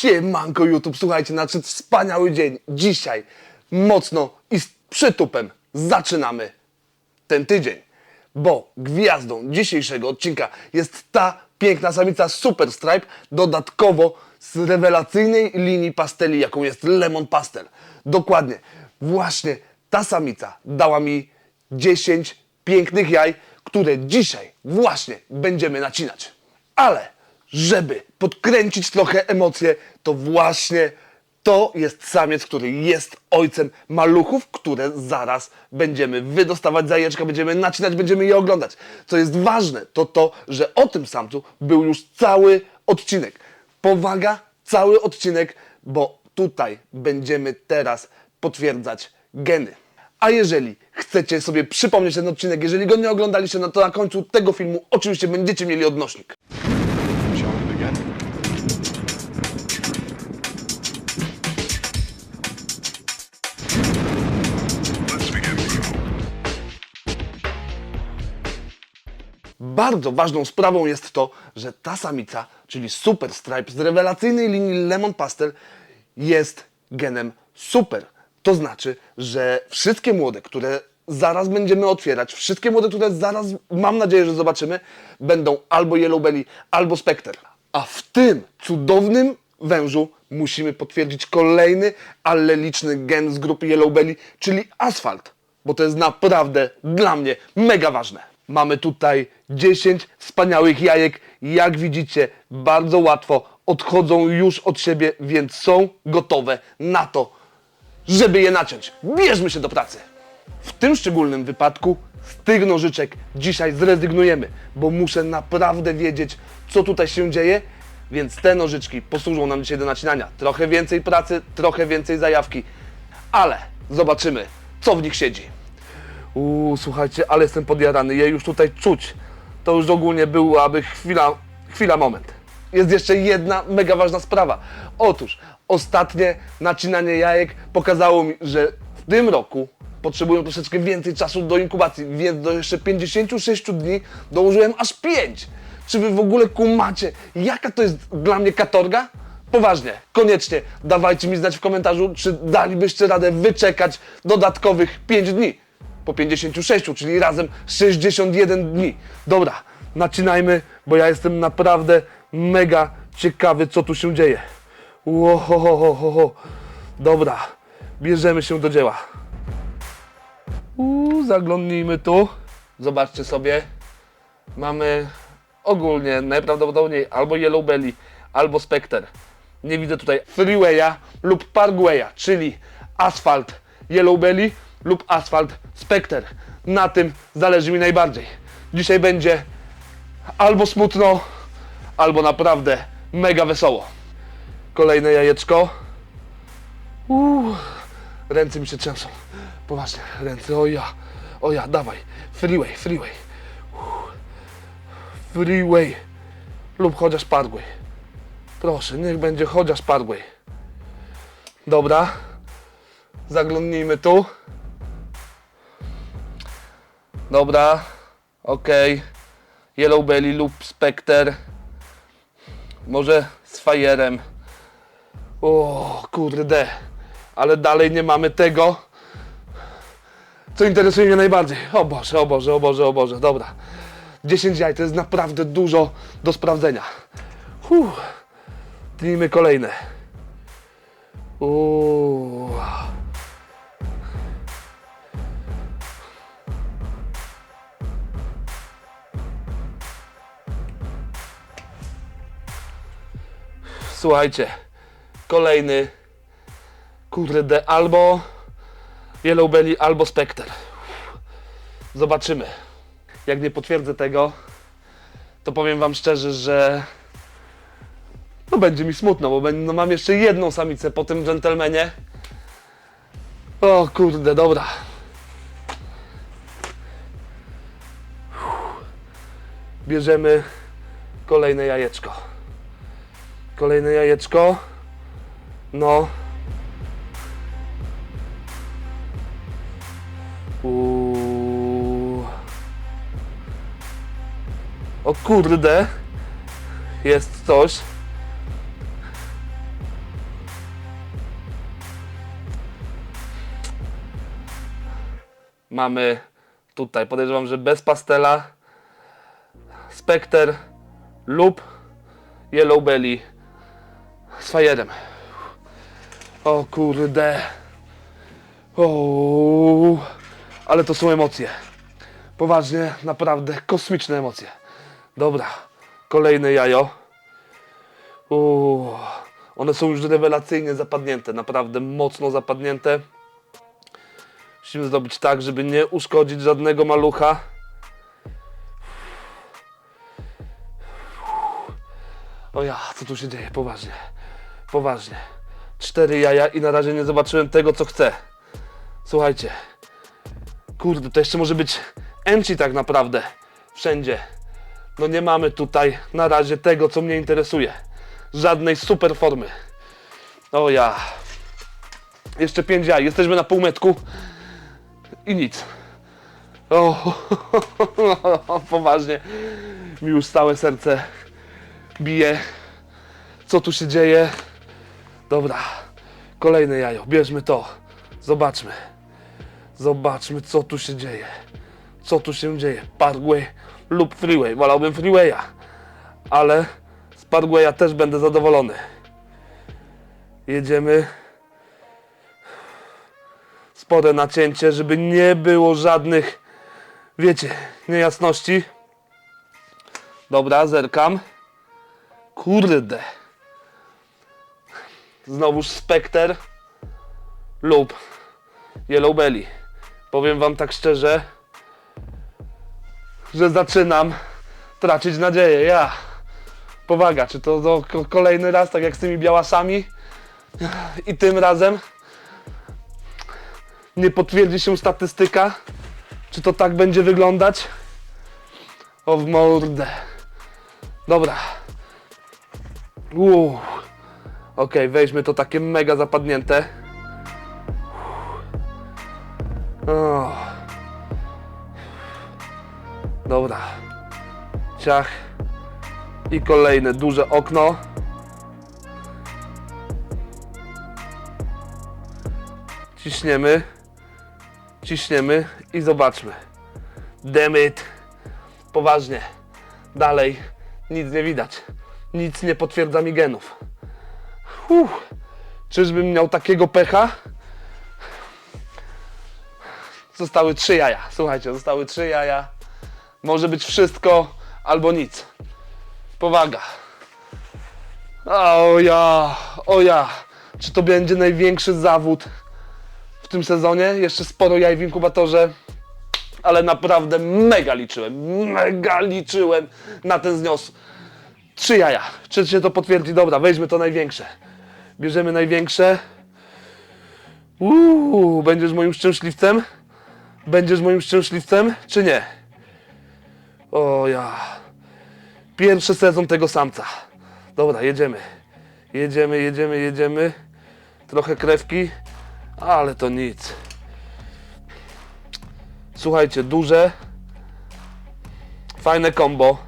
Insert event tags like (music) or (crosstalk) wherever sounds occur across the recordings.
Siemanko YouTube, słuchajcie, nadszedł wspaniały dzień. Dzisiaj mocno i z przytupem zaczynamy ten tydzień. Bo gwiazdą dzisiejszego odcinka jest ta piękna samica Super Stripe, dodatkowo z rewelacyjnej linii pasteli, jaką jest Lemon Pastel. Dokładnie, właśnie ta samica dała mi 10 pięknych jaj, które dzisiaj właśnie będziemy nacinać. Ale żeby podkręcić trochę emocje, to właśnie to jest samiec, który jest ojcem maluchów, które zaraz będziemy wydostawać z jajeczka, będziemy nacinać, będziemy je oglądać. Co jest ważne, to to, że o tym samcu był już cały odcinek. Powaga, cały odcinek, bo tutaj będziemy teraz potwierdzać geny. A jeżeli chcecie sobie przypomnieć ten odcinek, jeżeli go nie oglądaliście, no to na końcu tego filmu oczywiście będziecie mieli odnośnik. Bardzo ważną sprawą jest to, że ta samica, czyli Super Stripe z rewelacyjnej linii Lemon Pastel jest genem super. To znaczy, że wszystkie młode, które zaraz będziemy otwierać, wszystkie młode, które zaraz mam nadzieję, że zobaczymy, będą albo Yellow Belly, albo Spectre. A w tym cudownym wężu musimy potwierdzić kolejny alleliczny gen z grupy Yellow Belly, czyli asfalt bo to jest naprawdę dla mnie mega ważne. Mamy tutaj 10 wspaniałych jajek. Jak widzicie, bardzo łatwo odchodzą już od siebie, więc są gotowe na to, żeby je naciąć. Bierzmy się do pracy. W tym szczególnym wypadku z tych nożyczek dzisiaj zrezygnujemy, bo muszę naprawdę wiedzieć, co tutaj się dzieje, więc te nożyczki posłużą nam dzisiaj do nacinania. Trochę więcej pracy, trochę więcej zajawki, ale zobaczymy, co w nich siedzi. Uuu, słuchajcie, ale jestem podjarany, je już tutaj czuć. To już ogólnie byłaby chwila, chwila, moment. Jest jeszcze jedna mega ważna sprawa. Otóż ostatnie nacinanie jajek pokazało mi, że w tym roku potrzebują troszeczkę więcej czasu do inkubacji, więc do jeszcze 56 dni dołożyłem aż 5. Czy wy w ogóle kumacie, jaka to jest dla mnie katorga? Poważnie, koniecznie dawajcie mi znać w komentarzu, czy dalibyście radę wyczekać dodatkowych 5 dni po 56, czyli razem 61 dni. Dobra, nacinajmy, bo ja jestem naprawdę mega ciekawy, co tu się dzieje. Łohohohoho. Dobra, bierzemy się do dzieła. Uuu, zaglądnijmy tu. Zobaczcie sobie. Mamy ogólnie najprawdopodobniej albo Yellow Belly, albo Spectre. Nie widzę tutaj Freewaya lub Parkwaya, czyli asfalt Yellow Belly lub asfalt Spectre. Na tym zależy mi najbardziej. Dzisiaj będzie albo smutno, albo naprawdę mega wesoło. Kolejne jajeczko. Uuu, ręce mi się trzęsą. Poważnie, ręce, o ja, o ja, dawaj. Freeway, freeway. Uff. Freeway lub chociaż Parkway. Proszę, niech będzie chociaż Parkway. Dobra, zaglądnijmy tu. Dobra, okej. Yellow Belly lub Spectre. Może z Fajerem. O kurde, ale dalej nie mamy tego, co interesuje mnie najbardziej. O Boże, o Boże, o Boże, o Boże, dobra. 10 jaj to jest naprawdę dużo do sprawdzenia. Tnijmy kolejne. Uuu. Słuchajcie, kolejny kurde albo Yellow Belly, albo Spectre. Zobaczymy. Jak nie potwierdzę tego, to powiem wam szczerze, że no będzie mi smutno, bo no mam jeszcze jedną samicę po tym dżentelmenie. O kurde, dobra. Bierzemy kolejne jajeczko. Kolejne jajeczko. No. Uuu. O kurde. Jest coś. Mamy tutaj, podejrzewam, że bez pastela, Specter lub Yellow Belly z fajerem. O kurde. O, ale to są emocje. Poważnie, naprawdę kosmiczne emocje. Dobra, kolejne jajo. Uuu, one są już rewelacyjnie zapadnięte, naprawdę mocno zapadnięte. Musimy zrobić tak, żeby nie uszkodzić żadnego malucha. O ja, co tu się dzieje? Poważnie. Poważnie. Cztery jaja i na razie nie zobaczyłem tego, co chcę. Słuchajcie. Kurde, to jeszcze może być enci tak naprawdę. Wszędzie. No nie mamy tutaj na razie tego, co mnie interesuje. Żadnej super formy. O ja. Jeszcze pięć jaj. Jesteśmy na półmetku. I nic. O, (laughs) poważnie. Mi już całe serce bije. Co tu się dzieje? Dobra. Kolejne jajo. Bierzmy to. Zobaczmy. Zobaczmy, co tu się dzieje. Co tu się dzieje? Parkway lub freeway. Wolałbym freewaya. Ale z Parkwaya też będę zadowolony. Jedziemy. Spore nacięcie, żeby nie było żadnych, wiecie, niejasności. Dobra, zerkam. Kurde. Znowuż Spectre lub Yellow Belly. Powiem wam tak szczerze, że zaczynam tracić nadzieję. Ja. Powaga, czy to, to ko- kolejny raz, tak jak z tymi białasami i tym razem nie potwierdzi się statystyka? Czy to tak będzie wyglądać? O w mordę. Dobra. Uuu. Okej, weźmy to takie mega zapadnięte. O. Dobra. Ciach. I kolejne duże okno. Ciśniemy. Ciśniemy i zobaczmy. Damn it. Poważnie. Dalej nic nie widać. Nic nie potwierdza mi genów. Uff. Czyżbym miał takiego pecha? Zostały trzy jaja. Słuchajcie, zostały trzy jaja. Może być wszystko albo nic. Powaga. O ja, o ja. Czy to będzie największy zawód w tym sezonie? Jeszcze sporo jaj w inkubatorze. Ale naprawdę mega liczyłem, mega liczyłem na ten znios. Trzy jaja. Czy się to potwierdzi? Dobra, weźmy to największe. Bierzemy największe. Uuu, będziesz moim szczęśliwcem? Będziesz moim szczęśliwcem, czy nie? O ja. Pierwszy sezon tego samca. Dobra, jedziemy. Jedziemy, jedziemy, jedziemy. Trochę krewki, ale to nic. Słuchajcie, duże. Fajne combo.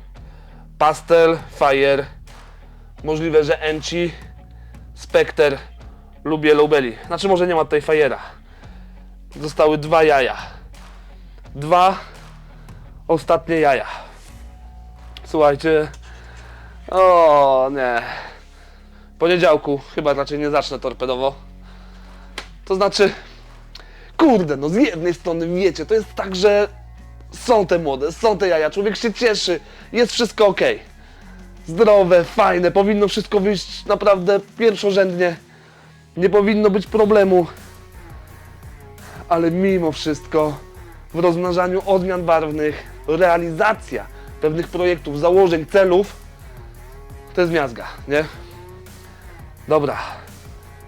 Pastel, Fire. Możliwe, że Enchi, Spectre lub Yellow Belly. Znaczy może nie ma tutaj Fire'a. Zostały dwa jaja. Dwa ostatnie jaja. Słuchajcie. O nie. Poniedziałku chyba raczej nie zacznę torpedowo. To znaczy, kurde, no z jednej strony wiecie, to jest tak, że są te młode, są te jaja, człowiek się cieszy, jest wszystko ok. Zdrowe, fajne, powinno wszystko wyjść naprawdę pierwszorzędnie. Nie powinno być problemu. Ale mimo wszystko w rozmnażaniu odmian barwnych, realizacja pewnych projektów, założeń, celów to jest miazga, nie? Dobra,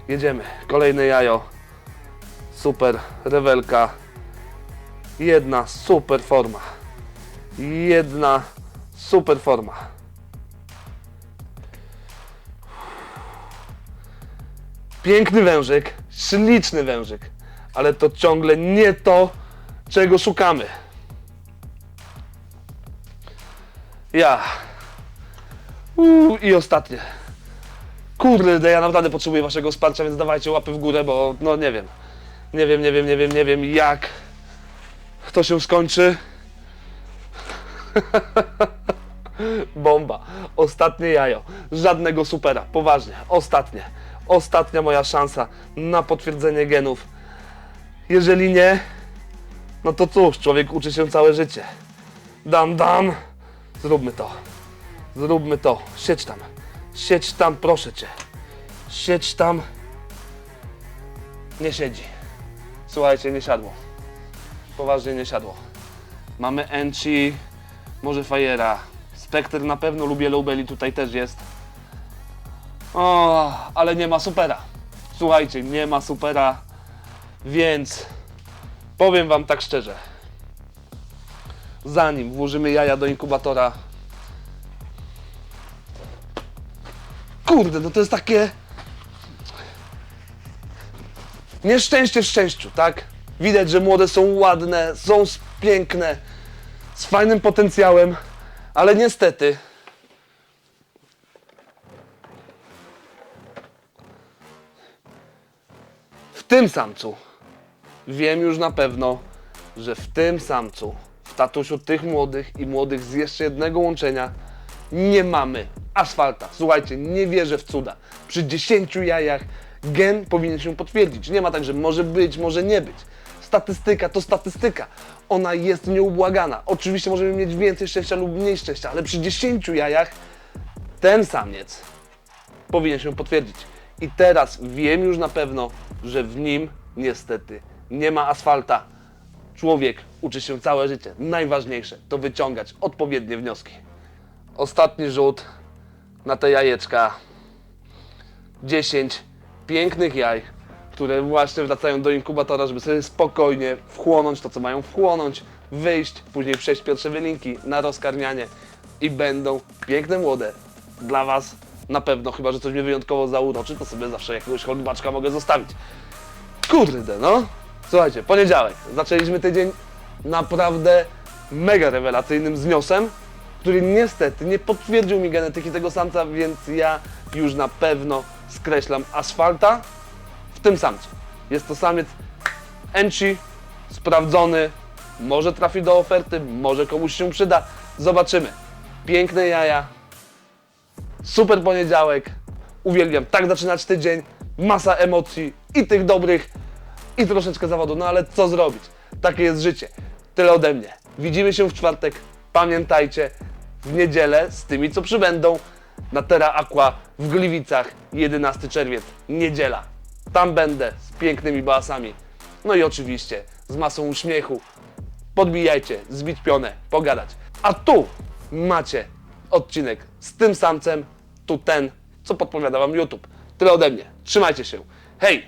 jedziemy. Kolejne jajo. Super, rewelka. Jedna super forma. Jedna super forma. Piękny wężyk, śliczny wężyk, ale to ciągle nie to, czego szukamy. Ja. Uuu, I ostatnie. Kurde, ja naprawdę potrzebuję waszego wsparcia, więc dawajcie łapy w górę, bo no nie wiem. Nie wiem, nie wiem, nie wiem, nie wiem jak to się skończy? (laughs) Bomba. Ostatnie jajo. Żadnego supera. Poważnie. Ostatnie. Ostatnia moja szansa na potwierdzenie genów. Jeżeli nie, no to cóż, człowiek uczy się całe życie. Dam, dam. Zróbmy to. Zróbmy to. Siedź tam. Siedź tam, proszę cię. Siedź tam. Nie siedzi. Słuchajcie, nie siadło. Poważnie nie siadło. Mamy Enchi, może Fajera. Spectre na pewno lubię Lowbelly, tutaj też jest. O, ale nie ma supera. Słuchajcie, nie ma supera, więc powiem wam tak szczerze. Zanim włożymy jaja do inkubatora. Kurde, no to jest takie. Nieszczęście w szczęściu, tak? Widać, że młode są ładne, są piękne, z fajnym potencjałem, ale niestety. Tym samcu wiem już na pewno, że w tym samcu, w tatusiu tych młodych i młodych z jeszcze jednego łączenia, nie mamy asfalta. Słuchajcie, nie wierzę w cuda. Przy 10 jajach gen powinien się potwierdzić. Nie ma tak, że może być, może nie być. Statystyka to statystyka. Ona jest nieubłagana. Oczywiście możemy mieć więcej szczęścia lub mniej szczęścia, ale przy 10 jajach ten samiec powinien się potwierdzić. I teraz wiem już na pewno, że w nim niestety nie ma asfalta. Człowiek uczy się całe życie. Najważniejsze to wyciągać odpowiednie wnioski. Ostatni rzut na te jajeczka. 10 pięknych jaj, które właśnie wracają do inkubatora, żeby sobie spokojnie wchłonąć to, co mają wchłonąć, wyjść, później przejść pierwsze wylinki na rozkarmianie i będą piękne młode. Dla Was na pewno, chyba że coś mnie wyjątkowo zauroczy, to sobie zawsze jakiegoś chorbaczka mogę zostawić. Kurde, no. Słuchajcie, poniedziałek. Zaczęliśmy tydzień naprawdę mega rewelacyjnym zniosem, który niestety nie potwierdził mi genetyki tego samca, więc ja już na pewno skreślam asfalta w tym samcu. Jest to samiec Enchi, sprawdzony, może trafi do oferty, może komuś się przyda. Zobaczymy. Piękne jaja, super poniedziałek. Uwielbiam tak zaczynać tydzień. Masa emocji i tych dobrych, i troszeczkę zawodu. No ale co zrobić? Takie jest życie. Tyle ode mnie. Widzimy się w czwartek. Pamiętajcie, w niedzielę z tymi, co przybędą na Terra Aqua w Gliwicach 11 czerwiec, niedziela. Tam będę z pięknymi basami. No i oczywiście z masą uśmiechu. Podbijajcie, zbić pionę, pogadać. A tu macie odcinek z tym samcem, tu ten, co podpowiada Wam YouTube. Tyle ode mnie. Trzymajcie się. Hej!